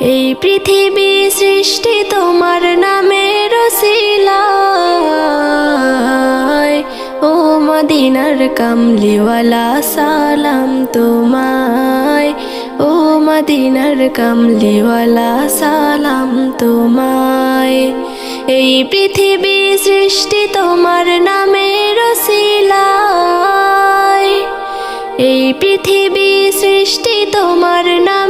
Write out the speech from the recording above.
এই পৃথিবী সৃষ্টি তোমার রসিলায় ও মদিনার কামলিওয়ালা, সালাম তোমায়। ও মদিনার কামলিওয়ালা, সালাম তোমায়। এই পৃথিবী সৃষ্টি তোমার নামের রসিলায় এই পৃথিবী সৃষ্টি তোমার নামের